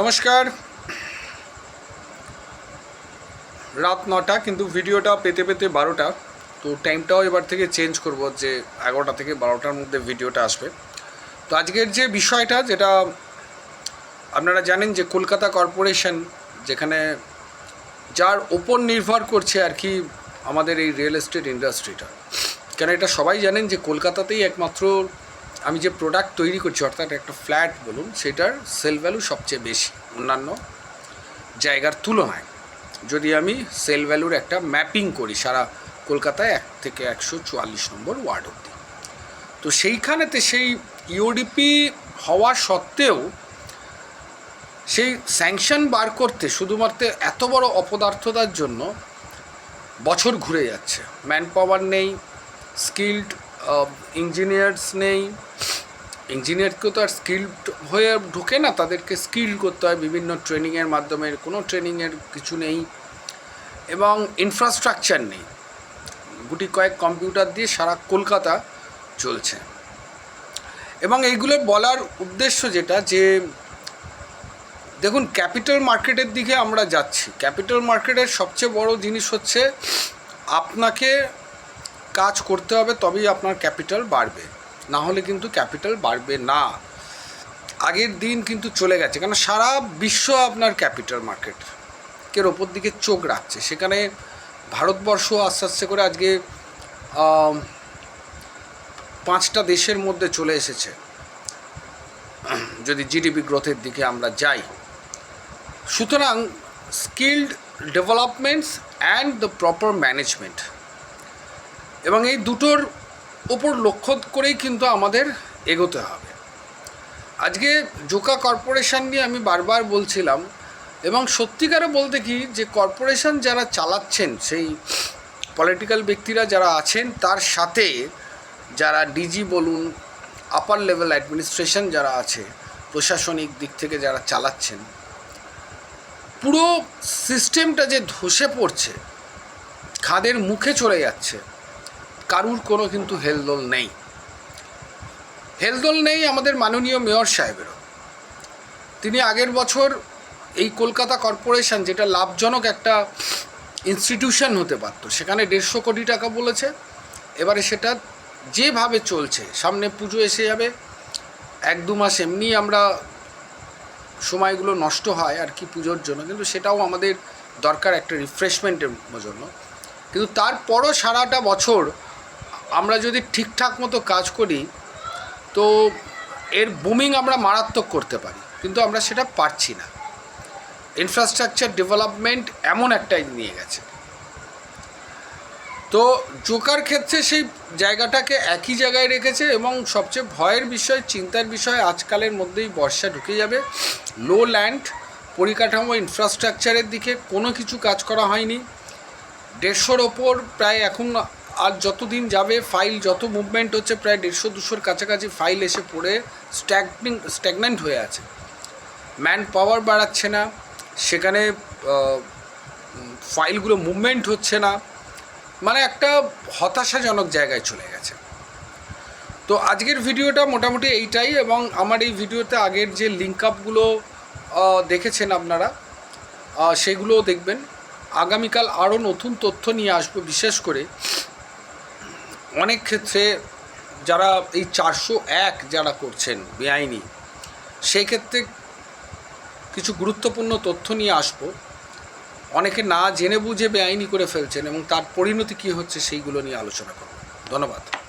নমস্কার। রাত নটা, কিন্তু ভিডিওটা পেতে পেতে বারোটা। তো টাইমটাও এবার থেকে চেঞ্জ করব যে এগারোটা থেকে বারোটার মধ্যে ভিডিওটা আসবে। তো আজকের যে বিষয়টা, যেটা আপনারা জানেন যে কলকাতা কর্পোরেশন, যেখানে যার ওপর নির্ভর করছে আর কি আমাদের এই রিয়েল এস্টেট ইন্ডাস্ট্রিটা কেন এটা সবাই জানেন যে কলকাতাতেই একমাত্র আমি যে প্রোডাক্ট তৈরি করছি, অর্থাৎ একটা ফ্ল্যাট বলুন, সেটার সেল ভ্যালু সবচেয়ে বেশি, অন্যান্য জায়গার তুলনায়। যদি আমি সেল ভ্যালুর একটা ম্যাপিং করি, সারা কলকাতায় এক থেকে একশো চুয়াল্লিশ নম্বর ওয়ার্ড অবধি। তো সেইখানেতে সেই ইউডিপি হওয়া সত্ত্বেও, সেই স্যাংশন বার করতে শুধুমাত্র এত বড় অপদার্থতার জন্য বছর ঘুরে যাচ্ছে। ম্যান পাওয়ার নেই স্কিল্ড ইঞ্জিনিয়ার্স নেই। ইঞ্জিনিয়ারকেও তো আর স্কিল্ড হয়ে ঢোকে না, তাদেরকে স্কিল করতে হয়। বিভিন্ন ট্রেনিংয়ের মাধ্যমে কোনো ট্রেনিংয়ের কিছু নেই এবং ইনফ্রাস্ট্রাকচার নেই। গুটি কয়েক কম্পিউটার দিয়ে সারা কলকাতা চলছে। এবং এইগুলো বলার উদ্দেশ্য যেটা যে, দেখুন ক্যাপিটাল মার্কেটের দিকে আমরা যাচ্ছি। ক্যাপিটাল মার্কেটের সবচেয়ে বড় জিনিস হচ্ছে, আপনাকে কাজ করতে হবে তবেই আপনার ক্যাপিটাল বাড়বে। না হলে কিন্তু ক্যাপিটাল বাড়বে না। আগের দিন কিন্তু চলে গেছে কারণ সারা বিশ্ব আপনার ক্যাপিটাল মার্কেট কের ওপর দিকে চোখ রাখছে। সেখানে ভারতবর্ষ আস্তে আস্তে করে আজকে পাঁচটা দেশের মধ্যে চলে এসেছে। যদি জিডিপি গ্রোথের দিকে আমরা যাই, সুতরাং skilled developments and the proper management এবং এই দুটোর ওপর লক্ষ্য করেই কিন্তু আমাদের এগোতে হবে। আজকে জোকা কর্পোরেশন নিয়ে আমি বারবার বলছিলাম এবং সত্যিকারে বলতে কি যে কর্পোরেশন যারা চালাচ্ছেন, সেই পলিটিক্যাল ব্যক্তিরা যারা আছেন, তার সাথে যারা ডিজি বলুন আপার লেভেল অ্যাডমিনিস্ট্রেশন যারা আছে, প্রশাসনিক দিক থেকে যারা চালাচ্ছেন, পুরো সিস্টেমটা যে ধসে পড়ছে, খাদের মুখে চলে যাচ্ছে কারুর কোনো কিন্তু হেলদোল নেই। হেলদোল নেই আমাদের মাননীয় মেয়র সাহেবেরও। তিনি আগের বছর এই কলকাতা কর্পোরেশন, যেটা লাভজনক একটা ইনস্টিটিউশন হতে পারতো, সেখানে দেড়শো কোটি টাকা বলেছে। এবারে সেটা যেভাবে চলছে, সামনে পুজো এসে যাবে, এক দু মাস এমনি আমরা সময়গুলো নষ্ট হয় আর কি পুজোর জন্য, কিন্তু সেটাও আমাদের দরকার একটা রিফ্রেশমেন্টের জন্য। কিন্তু তারপরও সারাটা বছর আমরা যদি ঠিকঠাক মতো কাজ করি, তো এর বুমিং আমরা মারাত্মক করতে পারি। কিন্তু আমরা সেটা পারছি না। ইনফ্রাস্ট্রাকচার ডেভেলপমেন্ট এমন একটাই নিয়ে গেছে। তো জোকার ক্ষেত্রে সেই জায়গাটাকে একই জায়গায় রেখেছে এবং সবচেয়ে ভয়ের বিষয়, চিন্তার বিষয় আজকালের মধ্যেই বর্ষা ঢুকে যাবে। লো ল্যান্ড পরিকাঠামো ইনফ্রাস্ট্রাকচারের দিকে কোনো কিছু কাজ করা হয়নি। দেড়শোর ওপর প্রায় এখন আর যতদিন যাবে ফাইল যত মুভমেন্ট হচ্ছে, প্রায় দেড়শো দুশোর কাছাকাছি ফাইল এসে পড়ে স্ট্যাগনিং স্ট্যাগনেন্ট হয়ে আছে। ম্যান পাওয়ার বাড়াচ্ছে না, সেখানে ফাইলগুলো মুভমেন্ট হচ্ছে না মানে একটা হতাশাজনক জায়গায় চলে গেছে। তো আজকের ভিডিওটা মোটামুটি এইটাই এবং আমার এই ভিডিওতে আগের যে লিঙ্ক আপগুলো দেখেছেন আপনারা সেগুলোও দেখবেন। আগামীকাল আরও নতুন তথ্য নিয়ে আসব বিশেষ করে। অনেক ক্ষেত্রে যারা এই চারশো এক যারা করছেন বেআইনি, সেক্ষেত্রে কিছু গুরুত্বপূর্ণ তথ্য নিয়ে আসব। অনেকে না জেনে বুঝে বেআইনি করে ফেলছেন এবং তার পরিণতি কী হচ্ছে সেইগুলো নিয়ে আলোচনা করব। ধন্যবাদ।